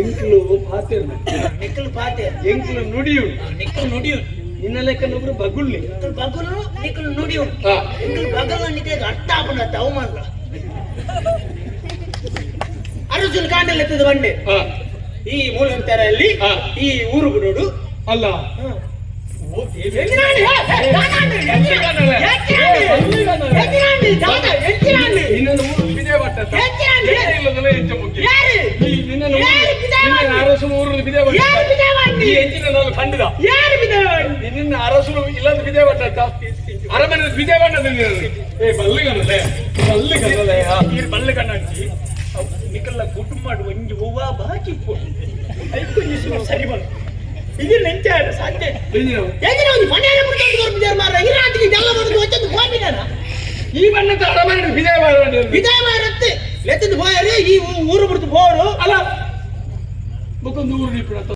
ಎಂಕ್ಲು ಪಾತೆ nickel ಪಾತೆ. ಎಂಕ್ಲು ನುಡಿಯು ನಿಕ್ಕಲ್ ನುಡಿಯು ನಿನ್ನ ಲೆಕ್ಕನೊಬ್ರು ಬಗುಳ್ಳಿ ನಿಕ್ಕಲ್ ಬಗುಲು ನಿಕ್ಕಲ್ ನುಡಿಯುಡು ನಿಕ್ಕಲ್ ಬಗಲ್ ಅನ್ನಿದೆ ಅರ್ಥ ಆಪುನ ತವಮಲ್ಲ ಅರ್ಜುನ್ ಕಾಂಡಲ್ಲಿ ಎತ್ತದ ಬಂಡೆ. ಈ ಮೂಲಂತರಲ್ಲಿ ಈ ಊರು ಬಿಡೋಡು. ಅಲ್ಲ. ಇನ್ನೊಂದು ಮೂರು ವಿಜಯ ಭಟ್ಟ ಹೆಚ್ಚು ಮುಖ್ಯ. அரசும் ஊரு விதேவட்டி எஞ்சின கண்டுதான் யாரு விதேவட்டி நின்ன அரசும் இல்லாத விதேவட்டா அரமனை ಅರಮನೆ ஏ பல்லு கண்ணலே பல்லு கண்ணலே நீர் பல்லு கண்ணாச்சி ನಿಕಲ್ಲ ಗುಡ್ ಮಾಡು ಒಂಜಿ ಹೂವ ಬಾಕಿ ಐದು ಇಸು ಸರಿ ಬಂದು ಇದು ನೆಂಚ ಸಾಧ್ಯ. ಎಂದಿನ ಒಂದು ಮನೆಯಲ್ಲಿ ಮುಟ್ಕೊಂಡು ತೋರ್ಪಿದ್ದಾರೆ ಮಾರ ಈ ರಾತ್ರಿ ಬಂದು ಈ ಬಣ್ಣ ಅರಮನೆ ಮಾಡಿ ವಿದಾಯ ಮಾಡಿ ಈ ಊರು ಬಿಡ್ತು ಹೋರು. ಅಲ್ಲ. ಮುಖ ನೂರು